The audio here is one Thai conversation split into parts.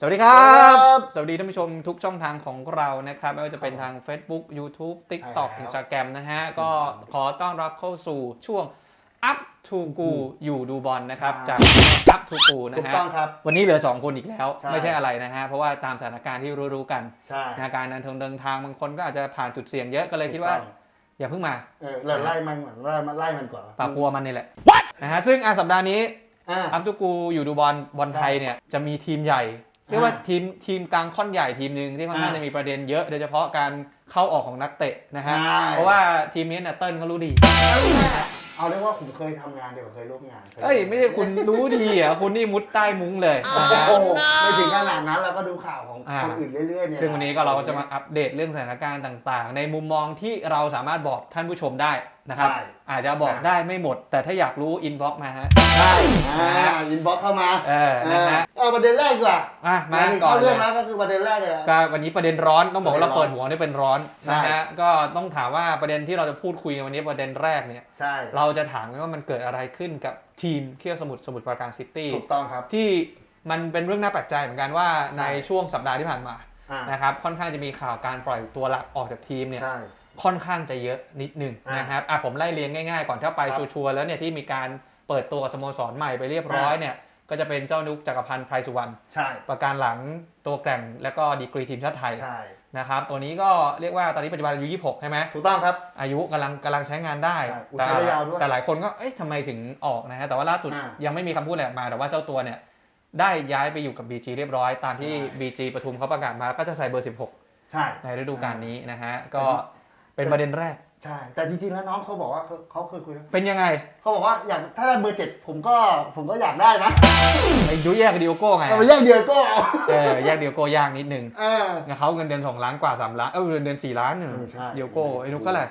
สวัสดีครับครับ สวัสดีท่านผู้ชมทุกช่องทางของเรานะครับ ไม่ว่าจะเป็นทาง Facebook YouTube TikTok ใช่แล้ว Instagram นะฮะ ก็ขอต้อนรับเข้าสู่ช่วง Up to กูอยู่ดูบอลนะครับ ใช่ จาก Up to กูนะถูกฮะ ต้องครับ วันนี้เหลือ 2 คนอีกแล้ว ใช่ ไม่ใช่อะไรนะฮะ เพราะว่าตามสถานการณ์ที่รู้ๆกันใช่นะการเดินทางเดินทางบางคนก็อาจจะผ่านจุดเสี่ยงเยอะก็เลยคิดว่า ถูกต้องอย่าเพิ่งมาเออเราไล่มันก่อนไล่มันไล่มันก่อนปากกลัวมันนี่แหละนะฮะซึ่งอะสัปดาห์นี้ อ่า อัพทุกูอยู่ดูบอลบอลไทยเนี่ยจะมีทีมใหญ่ เรียกว่าทีมทีมกลางค่อนใหญ่ทีมหนึ่งที่ค่อนข้างอ่าจะมีประเด็นเยอะ โดยเฉพาะการเข้าออกของนักเตะนะฮะ ใช่ เพราะว่าทีมนี้เนี่ยเติ้ลเขารู้ดี เอาเรียกว่าผมเคยทำงานเดียวกับเคยร่วมงานคเอ้ยไม่ใช่คุณรู้ดีอะคุณนี่มุดใต้มุ้งเลยนะฮะ โอ้โหไม่ถึงขนาดนั้นเราก็ดูข่าวของอ่า คนอื่นเรื่อยๆเนี่ยซึ่งวันนี้ก็เราก็จะมาอัปเดตเรื่องสถานการณ์ต่างๆ ในมุมมองที่เราสามารถบอกท่านผู้ชมได้ นะครับ ใช่ อาจจะบอกได้ไม่หมด แต่ถ้าอยากรู้อินบ็อกมาฮะใช่อ่าอินบ็อกเข้ามาเออนะฮะเออประเด็นแรกดีกว่าอะมาถึงก่อนเข้าเลเรื่อย งแล้วก็คือประเด็นแรกเลยก็วันนี้ประเด็นร้อนต้องบอกว่าเราประเด็เปินดร้อนหัวนี่เป็นร้อนใช่ นะฮะก็ต้องถามว่าประเด็นที่เราจะพูดคุยกันวันนี้ประเด็นแรกเนี่ย ใช่ เราจะถามกันว่ามันเกิดอะไรขึ้นกับทีมเคี่ยวสมุทรสมุทรปราการซิตี้ถูกต้องครับ ที่มันเป็นเรื่องน่าแปลกใจเหมือนกันว่าใช่ ในช่วงสัปดาห์ที่ผ่านมาอ่านะครับค่อนข้างจะมีข่าวการปล่อยตัวหลักออกจากทีมเนี่ยใช่ ค่อนข้างจะเยอะนิดหนึ่งอ่านนะครับอะผมไล่เรียงง่ายๆ ก่อนถ้าไปครับชัวร์ๆแล้วเนี่ยที่มีการเปิดตัวกับสโมสรใหม่ไปเรียบร้อยอ่าเนี่ยก็จะเป็นเจ้านุกจักรพันธ์ไพรสุวรรณใช่ ประการหลังตัวแกร่งและก็ดีกรีทีมชาติไทยใช่นะครับตัวนี้ก็เรียกว่าตอนนี้ปัจจุบันอายุ 26 ใช่ไหมถูกต้องครับ อายุกำลังกำลังใช้งานได้ใช่อุ๊ยแต่ใช้ได้ยาวด้วยแต่หลายคนก็เอ๊ะทำไมถึงออกนะฮะแต่ว่าล่าสุดอ่ายังไม่มีคำพูดอะไรออกมา แต่ว่าเจ้าตัวเนี่ยได้ย้ายไปอยู่กับ BG เรียบร้อย ตามที่ใช่ BG ปทุมเขาประกาศมาก็จะใส่เบอร์ใช่16ในฤดูกาลนี้นะฮะก็ เป็นประเด็นแรก ใช่ แต่จริงๆแล้วน้องเขาบอกว่าเขาเขาเคยคุยนะเป็นยังไง เขาบอกว่าอยากถ้าได้เบอร์เจ็ดผมก็ผมก็อยากได้นะไอ้ยุแยกกับดิโอโก้ไงเอาไปแย่งเดียวก็เอาเออแยกดิโอโก้ยากนิดนึงเออ นะเขาเงินเดือน 2 ล้านกว่า 3 ล้าน เออเงินเดือน 4 ล้านเนี่ยใช่ดิโอโก้ไอ้นุกก็แหละ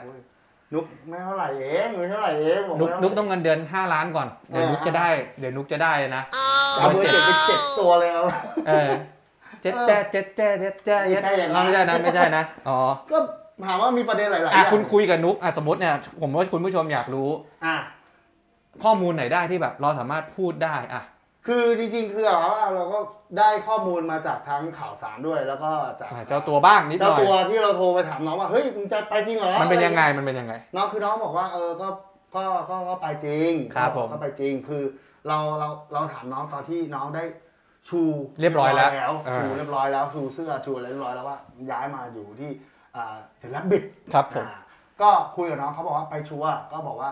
นุกไม่เท่าไหร่เองไม่เท่าไหร่เองบนุกไม่นุกเท่าไหร่ต้องเงินเดือน 5 ล้านก่อน เดี๋ยวเออนุกจะได้ เดี๋ยวนุกจะได้นะ เอาเบอร์เจ็ดไปเจ็ดตัวเลยเอา เออเจ๊แจ๊เจ๊แจ๊เจ๊แจ๊ไม่ใช่อย่างนั้น ไม่ใช่นะ ไม่ใช่นะ อ๋อ ก็ ถามว่ามีประเด็นหลายๆออะย่างคุณคุยกับนุกอะสมมติเนี่ยผมว่าคุณผู้ชมอยากรู้ อะ ข้อมูลไหนได้ที่แบบเราสามารถพูดได้อะ คือจริงๆ คือแบบว่าเราก็ได้ข้อมูลมาจากทั้งข่าวสารด้วย แล้วก็จากอะเจ้าตัวบ้างนิดหเจ้าน่อย ตัวที่เราโทรไปถามน้องว่าเฮ้ยมึงจะไปจริงเหรอมันเป็นยังไงอะรมันเป็นยังไง น้องคือน้องบอกว่าเออก็ก็ก็ก็ไปจริงครับผมก็ไปจริงคือเราเราเราถามน้องตอนที่น้องได้ชูเรียบร้อยแล้วอ่าชูเรียบร้อยแล้วชูเสื้อชูอะไรเรียบร้อยแล้วว่าย้ายมาอยู่ที่ อ่าเทเลบิดครับผมอ่าก็คุยกับน้องเขาบอกว่าไปชัวร์ก็บอกว่า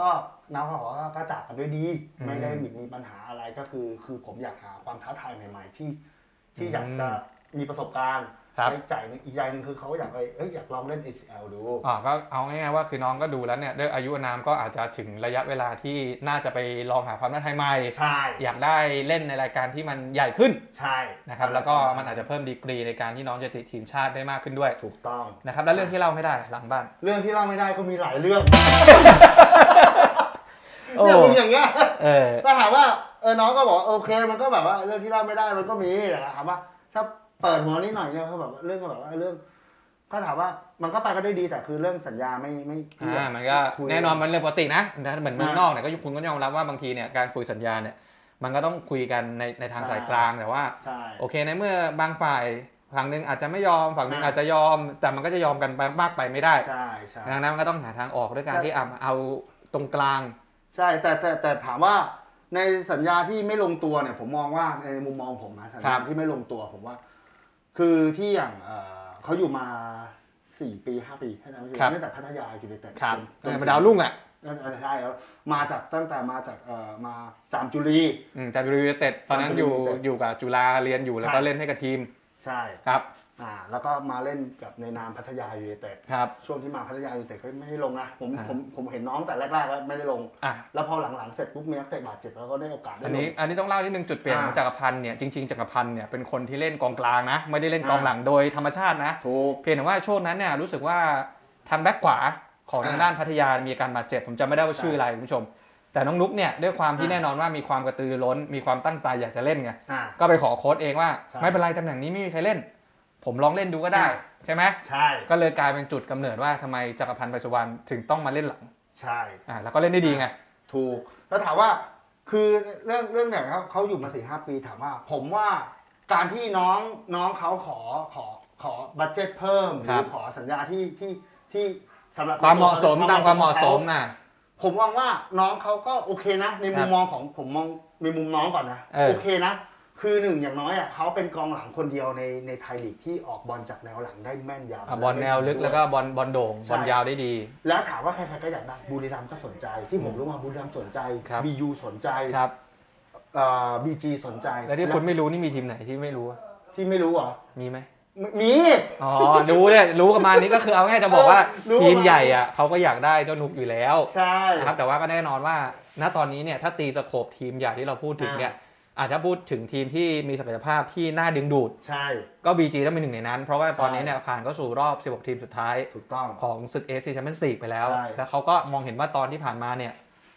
ก็น้องเขาบอกว่าก็จากกันด้วยดี อืมไม่ได้มีมีปัญหาอะไรก็คือ คือผมอยากหาความท้าทายใหม่ ๆ ที่ที่อืมอยากจะมีประสบการณ์ ครับในใจหนึ่งอีกใจหนึ่งคือเขาอยากไปเอ้ยอยากลองเล่น ACL ดูอ่าก็เอาง่ายๆว่าคือน้องก็ดูแล้วเนี่ยด้วยอายุอานามก็อาจจะถึงระยะเวลาที่น่าจะไปลองหาความท้าทายใหม่ใช่อยากได้เล่นในรายการที่มันใหญ่ขึ้นใช่นะครับแล้วก็มันอาจจะเพิ่มดีกรีในการที่น้องจะติดทีมชาติได้มากขึ้นด้วย ถูกต้องนะครับแล้วเรื่องที่เล่าไม่ได้หลังบ้าน เรื่องที่เล่าไม่ได้ก็มีหลายเรื่องโอ้เรื่องมึงอย่างเงี้ยเออก็ถามว่าเออน้องก็บอกโอเคมันก็แบบว่าเรื่องที่เล่าไม่ได้มันก็มีแต่ถามว่าถ้า เปิดหัวนิดหน่อยเนี่ยเขาแบบว่าเรื่องก็แบบว่าเรื่อง ก็ถามว่ามันก็ไปก็ได้ดีแต่คือเรื่องสัญญาไม่ไม่ที่อ่ามันก็คุย แน่นอนมันเรื่องปกตินะแต่เหมือนเมืองอ่านอกเนี่ยก็คุณก็ยอมรับว่าบางทีเนี่ยการคุยสัญญาเนี่ยมันก็ต้องคุยกันในในทางใช่ สายกลางแต่ว่า ใช่ โอเคในเมื่อบางฝ่ายฝั่งหนึ่งอาจจะไม่ยอมฝั่งหนึ่งอ่า อาจจะยอม แต่มันก็จะยอมกันไปมากไปไม่ได้ใช่ใช่ ดังนั้นมันก็ต้องหาทางออกด้วยการที่อะเอาตรงกลาง ใช่แต่แต่แต่ถามว่าในสัญญาที่ไม่ลงตัวเนี่ยผมมองว่าในมุมมองผมนะสัญครัญาบ ที่ไม่ลงตัวผมว่า คือที่อย่างเอ่อเขาอยู่มาสี่ปีห้าปีให้ได้ไม่ถูกตั้งแต่พัทยายูไนเต็ดครับจนจนเป็นดาวรุ่งอะเออเออใช่แล้วมาจากตั้งแต่มาจากเอ่อมาจามจุรี อืมจากยูไนเต็ดตอนนั้นอยู่จามยูไนเต็ดอยู่กับจุฬาเรียนอยู่แล้วใช่ก็เล่นให้กับทีมใช่ ครับ อ่าแล้วก็มาเล่นกับในนามพัทยายูไนเต็ดครับ ช่วงที่มาพัทยายูไนเต็ดก็ไม่ได้ลงนะผมอ่า ผมผมเห็นน้องแต่แรกๆก็ไม่ได้ลง อะแล้วพอหลังๆเสร็จปุ๊บมีนักเตะบาดเจ็บแล้วก็ได้โอกาสได้อันลนี้งอันนี้ต้องเล่านิดนึงจุดเปลี่ยนของอ่าจักรพันธ์เนี่ยจริงๆจักรพันธ์เนี่ยเป็นคนที่เล่นกองกลางนะ ไม่ได้เล่นกองอ่า หลังโดยธรรมชาตินะ ถูก เพียงแต่ว่าช่วงนั้นเนี่ยรู้สึกว่าทางแบ็คขวาของทางอ่าด้านพัทยามีอาการบาดเจ็บ ผมจำไม่ได้ว่าชื่ออะไรคุณผู้ชม แต่น้องนุ๊กเนี่ยด้วยความที่อ่า แน่นอนว่ามีความกระตือรือร้นมีความตั้งใจอยากจะเล่นไงอ่า ก็ไปขอโค้ชเองว่า ใช่ ไม่เป็นไรตำแหน่งนี้ไม่มีใครเล่น ผมลองเล่นดูก็ได้อ่าใช่ไหมใช่ ก็เลยกลายเป็นจุดกำเนิดว่าทำไมจักรพันธ์ไปสุวรรณถึงต้องมาเล่นหลัง ใช่อ่าแล้วก็เล่นได้ดีไง ถูก แล้วถามว่าคือเรื่องเรื่องเนี่ยเขาเขาอยู่มาสี่ห้าปีถามว่า ผมว่าการที่น้องน้องเขาขอขอขอบัตเจ็ตเพิ่มหครัรืบอขอสัญญาที่ที่ที่สำหรับความเหมาะสมตามความเหมาะสมของขน่ะาผมมองว่าน้องเขาก็โอเคนะ ในมุครัมบมองของผมมองในมุมน้องก่อนนะเออโอเคนะ คือหนึ่งอย่างน้อยอะเขาเป็นกองหลังคนเดียวในในไทยลีกที่ออกบอลจากแนวหลังได้แม่นยำอะบอลแนวลึกแล้วก็บอลบอลโด่งใช่ บอลยาวได้ดี แล้วถามว่าใครๆก็อยากได้บุรีรัมย์ก็สนใจ ที่ผมรู้มาบุรีรัมย์สนใจครับ บียูสนใจครับ บีจีสนใจแล้วที่คุณไม่รู้นี่มีทีมไหนที่ไม่รู้อะที่ไม่รู้เหรอมีไหมมี อ๋อ รู้เนี่ยรู้กันมานี้ก็คือเอาง่ายจะบอกว่ารู้ทีมประมาณใหญ่อะเขาก็อยากได้เจ้านุกอยู่แล้วใช่ นะครับแต่ว่าก็แน่นอนว่าณตอนนี้เนี่ยถ้าตีสโคปทีมใหญ่ที่เราพูดถึงเนี่ย อาจจะพูดถึงทีมที่มีศักยภาพที่น่าดึงดูด ใช่ ก็ BG ต้องเป็นหนึ่งในนั้น เพราะว่าตอนนี้ใช่เนี่ยผ่านเข้าสู่รอบ 16 ทีมสุดท้ายถูกต้องของศึก AFC Champions League ไปแล้วใช่แล้วเขาก็มองเห็นว่าตอนที่ผ่านมาเนี่ย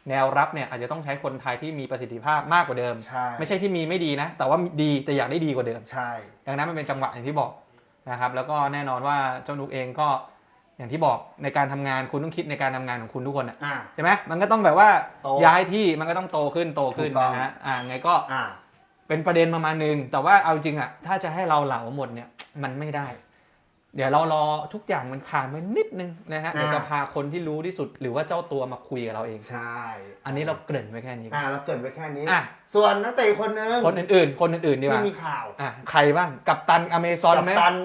แนวรับเนี่ยอาจจะต้องใช้คนไทยที่มีประสิทธิภาพมากกว่าเดิมใช่ไม่ใช่ที่มีไม่ดีนะ แต่ว่าดีแต่อยากได้ดีกว่าเดิม ใช่ ดังนั้นมันเป็นจังหวะอย่างที่บอกนะครับแล้วก็แน่นอนว่าเจ้านุกเองก็ อย่างที่บอกในการทำงานคุณต้องคิดในการทำงานของคุณทุกคนอะอ่าใช่ไหมมันก็ต้องแบบว่าโตย้ายที่มันก็ต้องโตขึ้นโตขึ้นถูกต้องนะฮะอ่าไงก็อ่าเป็นประเด็นประมาณนึงแต่ว่าเอาจริงอะถ้าจะให้เราเหลาหมดเนี่ยมันไม่ได้ เดี๋ยวเรารอทุกอย่างมันผ่านไปนิดนึงนะฮะอ่าเดี๋ยวจะพาคนที่รู้ที่สุดหรือว่าเจ้าตัวมาคุยกับเราเอง ใช่ อันนี้เราเกริ่นไว้แค่นี้อ่าเราเกรินไปแค่นี้ อะ ส่วนนักเตะอีกคนนึงคนอื่นๆ คนอื่นๆดีกที่ว่ามีข่าวอะใครบ้างกัปตันอเมซอนกัไหมตัน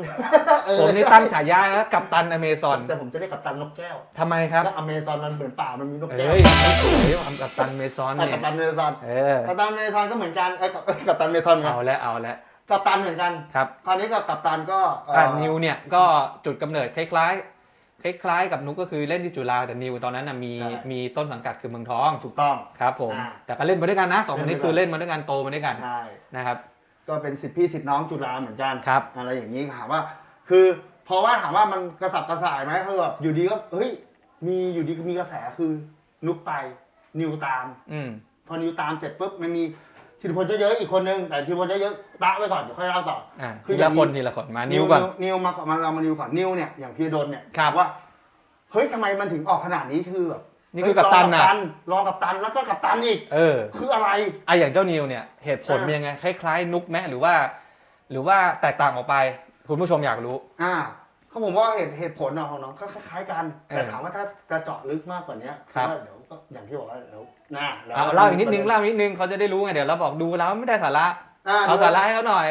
เออผมนี่ใช่ตั้งฉายาแล้วกัปตันอเมซอนแต่ผมจะเรียกกัปตันนกแก้วทำไมครับก็อเมซอนมันเหมือนป่ามันมีนกแก้วเอ้ยไม่สวยว่ะกัปตันอเมซอนแต่เนี่กัยปตันเมซอนเออกัปตันเมซอนก็เหมือนกันเอ้ยกับกัปตันเมซอนเหมือนกันเอาแล้วเอาแล้ว กัปตันเหมือนกัน ครับคราวนี้กับกัปตันก็เอ่ออ่านิวเนี่ยก็จุดกำเนิดคล้ายๆ คล้ายๆ กับนุกก็คือเล่นที่จุฬาแต่นิวตอนนั้นนะมีใช่ มีต้นสังกัดคือเมืองทองถูกต้อง ครับผมอ่าแต่ก็เล่นมาด้วยกันนะสองคนนี้เล่นด้วยกัน คือเล่นมาด้วยกันโตมาด้วยกันใช่ นะครับ ก็เป็นสิทธิพี่สิทธิน้องจุฬาเหมือนกันครับ อะไรอย่างนี้ถามว่า คือเพราะว่าถามว่ามันกระสับกระส่ายไหมคือแบบอยู่ดีก็เฮ้ยมีอยู่ดีก็มีกระแสคือนุกไปนิวตาม อืม พอนิวตามเสร็จปุ๊บมันมี ธีรพลเยอะๆอีกคนนึงแต่ธีรพลเยอะๆตะไว้ก่อนเดี๋ยวค่อยเล่าต่ออ่าคือทีอย่าละงคนนี้ทีละคนมานิวก่อน นิวมาก่อนมาเรามานิวก่อนนิวเนี่ยอย่างพี่ดนเนี่ยครับ ว่าเฮ้ยทำไมมันถึงออกขนาดนี้คือแบบนี่คือกัปตันเฮ้ยนะรองกัปตันแล้วก็กัปตันอีก เออคืออะไร ไอะอย่างเจ้านิวเนี่ยเหตุผลอ่าเป็นยังไงคล้ายๆ นุกไหมหรือว่า หรือว่าแตกต่างออกไปคุณผู้ชมอยากรู้ อ่าเขาผมว่าเหตุเหตุผลของน้องก็คล้ายๆกัน แต่เออถามว่าถ้าจะเจาะลึกมากกว่านี้ครับ ว่าเดี๋ยว ก็อย่างที่บอกว่าเดี๋ยวหน้าดี๋ยวเอาเล่าอีกนิดนึงเล่าอีกนิดนึงเขาจะได้รู้ไงเดี๋ยวเราบอกดูแล้วไม่ได้สาระอ่าเอาสาระให้เขาหน่อย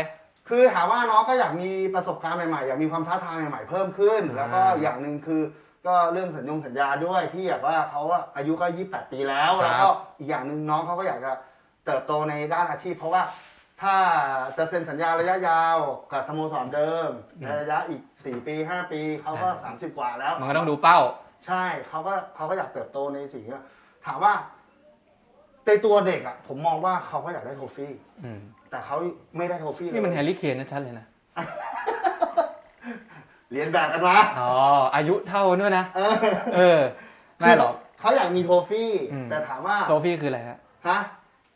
คือถามว่าน้องก็อยากมีประสบการณ์ใหม่ๆ อยากมีความท้าทายใหม่ๆ เพิ่มขึ้นอ่าแล้วก็อย่างหนึ่งคือก็เรื่องสัญญงสัญญาด้วยที่แบบว่าเขาอะอายุก็ 28 ปีแล้วแล้วก็อีกอย่างหนึ่งน้องเขาก็อยากจะเติบโตในด้านอาชีพ เพราะว่าถ้าจะเซ็นสัญญาระยะยาวกับสโมสรเดิมในระยะอีก 4 ปี 5 ปีเขาก็ 30 กว่าแล้ว มันก็ต้องดูเป้า ใช่เขาก็เขาก็อยากเติบโตในสิ่งนี้ถามว่าในตัวเด็กอะผมมองว่าเขาก็อยากได้โทฟี่อืมแต่เขาไม่ได้โทฟี่เลยนี่มันแฮร์รี่เคนชัดๆเลยนะ เรียนแบบกันมาอ๋อ อายุเท่ากันด้วยนะ เออเออ ไม่หรอก เขาอยากมีโทฟี่ อืม แต่ถามว่าโทฟี่คืออะไรฮะ ฮะ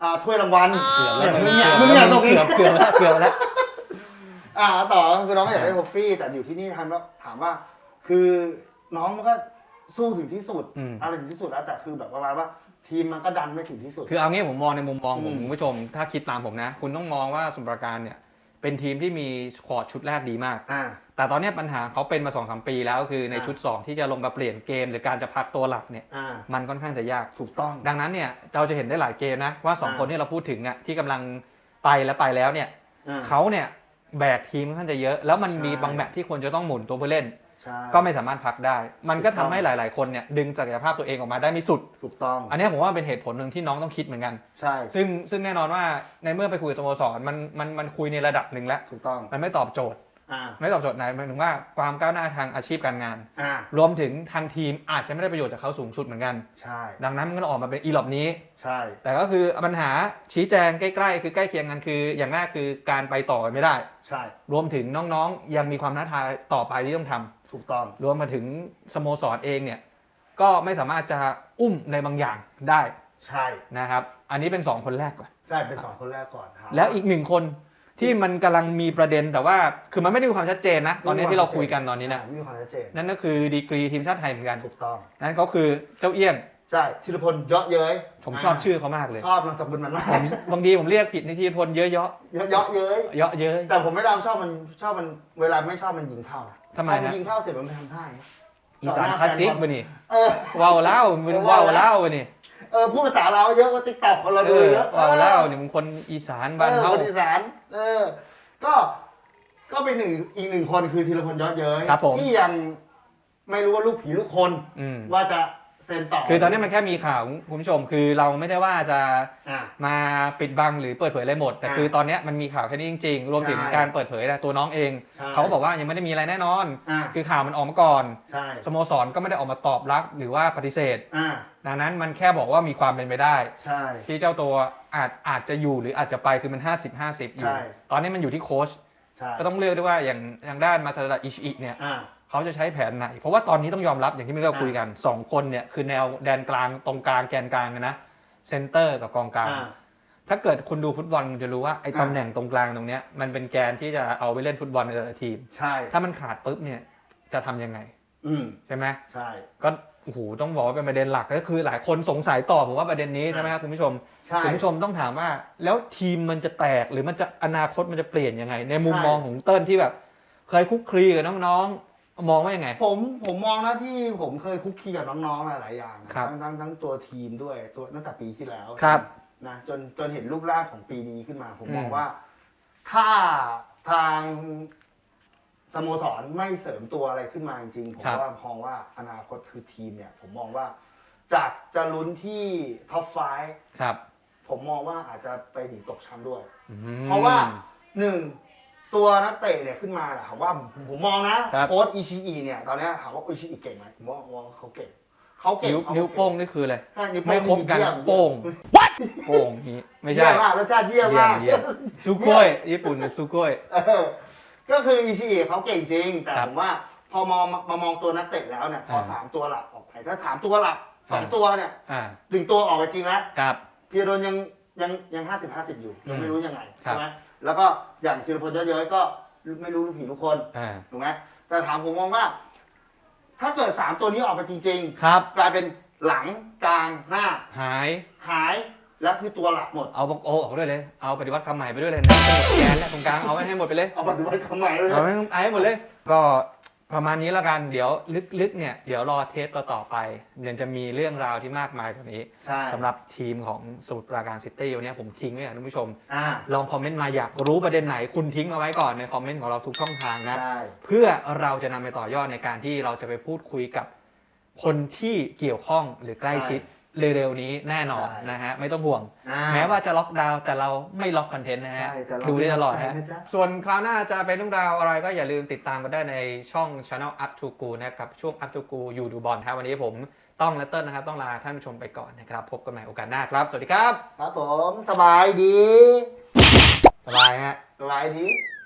อ่าถ้วยรางวัลเกือบแล้วมึงอย่ามึงอย่าส่งอีก เกือบเกือบแล้วเกือบแล้ว อ่าต่อคือน้องก็อยากได้โทฟี่แต่อยู่ที่นี่ถามว่าถามว่า คือน้องมันก็ สู้ถึงที่สุดอืม อะไรถึงที่สุดแล้วแต่คือแบบประมาณว่าทีมมันก็ดันไม่ถึงที่สุด คือเอางี้ผมมองในมุมมองผมอืม คุณผู้ชม ถ้าคิดตามผมนะ คุณต้องมองว่าสมุทรปราการเนี่ย เป็นทีมที่มีสควอตชุดแรกดีมาก อ่า แต่ตอนเนี้ยปัญหาเขาเป็นมา2อสปีแล้วก็คือในอ่า ชุด 2 ที่จะลงมาเปลี่ยนเกม หรือการจะพักตัวหลักเนี่ยอ่า มันค่อนข้างจะยาก ถูกต้อง ดังนั้นเนี่ยเราจะเห็นได้หลายเกมนะ ว่า 2 อ่า คนที่เราพูดถึงอะที่กำลังไปและไปแล้วเนี่ยอ่า เขาเนี่ยแบกทีมค่อนข้างจะเยอะ แล้วมันใช่มีบางแมตช์ที่ควรจะต้องหมุนตัวผู้เล่นใช่ ก็ไม่สามารถพักได้ มันก็ถูกทำต้องให้หลาย ๆ คนเนี่ยดึงศักยภาพตัวเองออกมาได้ไม่สุด ถูกต้อง อันเนี้ยผมว่าเป็นเหตุผลหนึ่งที่น้องต้องคิดเหมือนกัน ใช่ ซึ่งซึ่งแน่นอนว่าในเมื่อไปคุยกับสโมสรมันมันมันคุยในระดับหนึ่งแล้ว ถูกต้อง มันไม่ตอบโจทย์อ่า ไม่ตอบโจทย์ไหนหมายถึงว่าความก้าวหน้าทางอาชีพการงานอ่ารวมถึงทางทีมอาจจะไม่ได้ประโยชน์จากเขาสูงสุดเหมือนกัน ใช่ ดังนั้นมันก็ต้องออกมาเป็นอีหลอบนี้ ใช่ แต่ก็คือปัญหาชี้แจงใกล้ๆ คือใกล้เคียงกันคืออย่างแรกคือการไปต่อกันไม่ได้ ใช่ รวมถึงน้องๆ ยังมีความท้าทายต่อไปที่ต้องทำถูกต้อง รวมมาถึงสโมสรเองเนี่ยก็ไม่สามารถจะอุ้มในบางอย่างได้ ใช่ นะครับ อันนี้เป็น 2 คนแรกก่อน ใช่ เป็นสองคนแรกก่อนครับ แล้วอีกหนึ่งคน ที่มันกำลังมีประเด็นแต่ว่า คือมันไม่ได้มีความชัดเจนนะ ตอนนี้ที่เราคุยกันตอนนี้นะ ใช่ไม่มีความชัดเจนนั่นก็คือดีกรีทีมชาติไทยเหมือนกัน ถูกต้อง นั่นก็คือเจ้าเอี้ยง ใช่ธีรพลเยอะเย้ยผมชอบชื่อเขามากเลย ชอบนามสกุลมันมากผมบางทีผมเรียกผิดในทีพลเยอะเยอะเยอะเยอะเย้ยเยอะเย้ย แต่ผมไม่ได้ชอบมันชอบมันเวลาไม่ชอบมันยิงเข้านะทำไมพอมันฮะยิงเข้าเสร็จมันทำท่าอย่างเงี้ยอีสานคลาสสิกปะนี่เออ ว้าวเล่ามันเออว้าว้าววเล่าปะนี่ เออพูดภาษาเราเยอะกว่าติ๊กต็อกคนเราเอดูอเยอะว้าวเล่าเนี่ยมันคนอีสานบ้านเออเฮาคนอีสานเออ ก็ก็เป็นหนึ่งอีกหนึ่งคนคือธีรพลยอดเย้ยครับผมที่ยังไม่รู้ว่าลูกผีลูกคนอืมว่าจะ เซ็นต่อคือตอนนี้มันแค่มีข่าวคุณผู้ชมคือเราไม่ได้ว่าจะอะ มาปิดบังหรือเปิดเผยอะไรหมด แต่อ่าคือตอนเนี้ยมันมีข่าวแค่นี้จริงๆ รวมถึงใช่ การเปิดเผยนะตัวน้องเอง ใช่เขาก็บอกว่ายังไม่ได้มีอะไรแน่นอน อะคือข่าวมันออกมาก่อน ใช่สโมสรก็ไม่ได้ออกมาตอบรับหรือว่าปฏิเสธ อะดังนั้นมันแค่บอกว่ามีความเป็นไปได้ ใช่ ที่เจ้าตัวอาจอาจจะอยู่หรืออาจจะไปคือมัน 50 50 อยู่ ใช่ ตอนนี้มันอยู่ที่โค้ชใช่ก็ต้องเลือกด้วยว่าอย่างทางด้านมาซาดะอิชิอิเนี่ย อะ เขาจะใช้แผนไหน เพราะว่าตอนนี้ต้องยอมรับอย่างที่เราคุยกัน 2 คนเนี่ยคือแนวแดนกลางตรงกลางแกนกลางเลยนะเซนเตอร์กับกองกลางอะถ้าเกิดคุณดูฟุตบอลคุณจะรู้ว่าไอ้อ่าตำแหน่งตรงกลางตรงเนี้ยมันเป็นแกนที่จะเอาไปเล่นฟุตบอลในแต่ละทีม ใช่ ถ้ามันขาดปุ๊บเนี่ยจะทำยังไง อืมใช่ไหมใช่ ก็โอ้โหต้องบอกว่าเป็นประเด็นหลักก็คือหลายคนสงสัยต่อผมว่าประเด็นนี้อ่าใช่ไหมครับคุณผู้ชมใช่คุณผู้ชมต้องถามว่า แล้วทีมมันจะแตกหรือมันจะอนาคตมันจะเปลี่ยนยังไง ในมุมใช่มองของเติ้ลที่แบบ เคยคุกคลีกับน้องๆ มองว่ายังไง ผมผมมองนะที่ผมเคยคุกคีกับน้องๆหลายๆอย่างนะครับทั้งทั้งทั้งตัวทีมด้วยตัวตั้งแต่ปีที่แล้วครับนะจนจนเห็นรูปร่างของปีนี้ขึ้นมา ผมมองอืม ว่า ถ้าทางสโมสรไม่เสริมตัวอะไรขึ้นมาจริงๆผมว่ามองว่าอนาคตคือทีมเนี่ย ผมมองว่าจากจะลุ้นที่ท็อปไฟครับผมมองว่าอาจจะไปหนีตกชั้นด้วย อืมเพราะว่าหนึ่ง ตัวนักเตะเนี่ยขึ้นมาแหละถามว่าผมมองนะครับโค้ชอิชิอิเนี่ยตอนเนี้ยถามว่าอิชิอิเก่งไหมผมว่าว่าเขาเก่งเขาเก่งนิ้วเขานิ้วโป้งนี่คืออะไรใช่นิ้วไม่ครบกันเยี่ยมโป้งโป้งนี้ไม่เยี่ใช่ยมมากรสชาติเยี่ยมเยี่ยมามกเยี่ยมซูโก้ยญี่ปุ่นเป็นซูโก้ยเออก็คืออิชิอิเขาเก่งจริง แต่ครับผมว่าพอมองมามองตัวนักเตะแล้วเนี่ยพออ่าสามตัวหลักออกไปถ้าสามตัวหลักสองอ่าตัวเนี่ยอ่าหนึ่งตัวออกไปจริงแล้วครับเพียโดนยังยังยังห้าสิบห้าสิบอยู่ยังไม่รู้ยังไงครับใช่ไหม แล้วก็อย่างธีรพลเยอะๆก็ไม่รู้ลูกผีลูกคนอ่าถูกไหมแต่ถามผมมองว่า ถ้าเกิดสามตัวนี้ออกไปจริง ครับ ๆ กลายเป็นหลังกลางหน้า หายหายแล้วคือตัวหลักหมด เอาบอกโอออกด้วยเลย เอาปฏิวัติคำใหม่ไปด้วยเลยนะแกนและตรงกลางเอาไว้ให้หมดไปเลย เอาปัจจุบันคำใหม่เลยเอาให้เอาให้หมดเลย ก็ ประมาณนี้แล้วกันเดี๋ยวลึกๆเนี่ยเดี๋ยวรอเทปต่อๆไปยังจะมีเรื่องราวที่มากมายกว่านี้ใช่สำหรับทีมของสมุทรปราการซิตี้วันนี้ผมทิ้งไว้ให้ท่านผู้ชม อ่า ลองคอมเมนต์มาอยากรู้ประเด็นไหนคุณทิ้งเอาไว้ก่อนในคอมเมนต์ของเราทุกช่องทางนะ ใช่ เพื่อเราจะนำไปต่อยอดในการที่เราจะไปพูดคุยกับคนที่เกี่ยวข้องหรือใกล้ชิด เร็วๆนี้แน่นอนนะฮะไม่ต้องห่วง อ่าแม้ว่าจะล็อกดาวน์แต่เราไม่ล็อกคอนเทนต์นะฮะใช่แต่เราดูได้ตลอดไม่ฮะล็อกใจนะจ๊ะ ส่วนคราวหน้าจะเป็นเรื่องราวอะไรก็อย่าลืมติดตามกันได้ในช่อง Channel Up to Go นะครับช่วง Up to Go อยู่ดูบอลครับวันนี้ผมต้องและเติ้ลนะครับ ต้องลาท่านผู้ชมไปก่อนนะครับ พบกันใหม่โอกาสหน้าครับ สวัสดีครับ ครับผมสบายดี สบายฮะ สบายดี